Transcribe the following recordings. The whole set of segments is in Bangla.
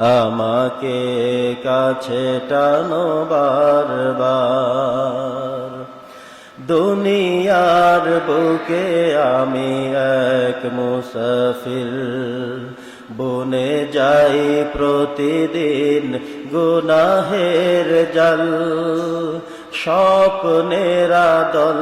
আমাকে কাছে টানো বারবার। দুনিয়ার বুকে আমি এক মুসাফির। বনে যাই প্রতিদিন গুনাহের জল। স্বপ্নেরা দল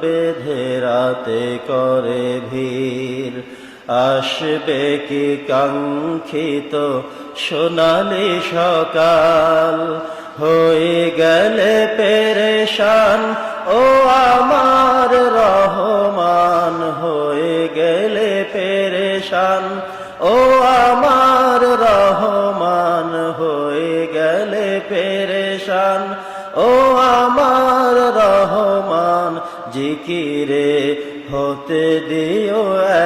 বেঁধে রাতে করে ভিড়। আসবে কি কাঙ্ক্ষিত? সোনালি সকাল হয়ে গেলে পেরেশান। ও আমার রহমান, হয়ে গেলে পেরেশান। ও আমার রহমান, হয়ে গেলে পেরেশান। ও আমার রহমান, জিকিরে হতে দিও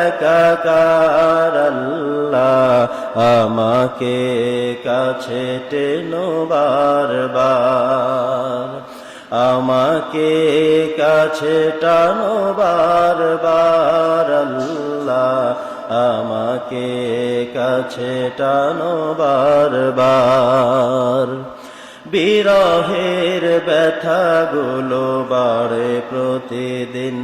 একাকার আল্লাহ, আমাকে কাছে টেনো বারবার। আমাকে কাছে টানো বারবার আল্লাহ, আমাকে কাছে টানো বারবার। বিরহের ব্যথাগুলো বাড়ে প্রতিদিন।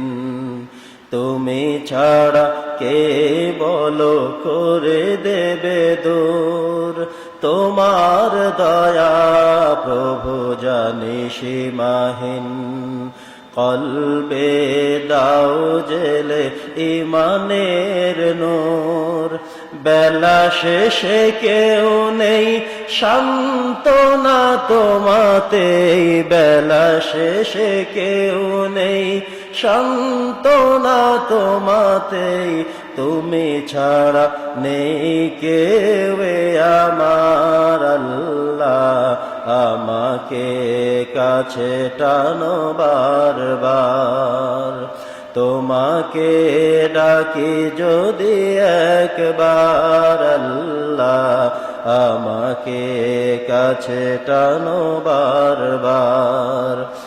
তুমি ছাড়া কে বলো করে দেবে দূর? তোমার দয়া প্রভু জানি সীমাহীন। কলবে দাও জেলে ইমানের নূর। বেলা শেষে কেউ নেই, সান্ত্বনা তোমাতে বেলা শেষে কেউ নেই সান্ত্বনা তোমাতেই, তুমি ছাড়া নেই কেউ আমার আল্লাহ। আমাকে কাছে টানো বারবার। তোমাকে ডাকি যদি একবার আল্লাহ, আমাকে কাছে টানো বারবার।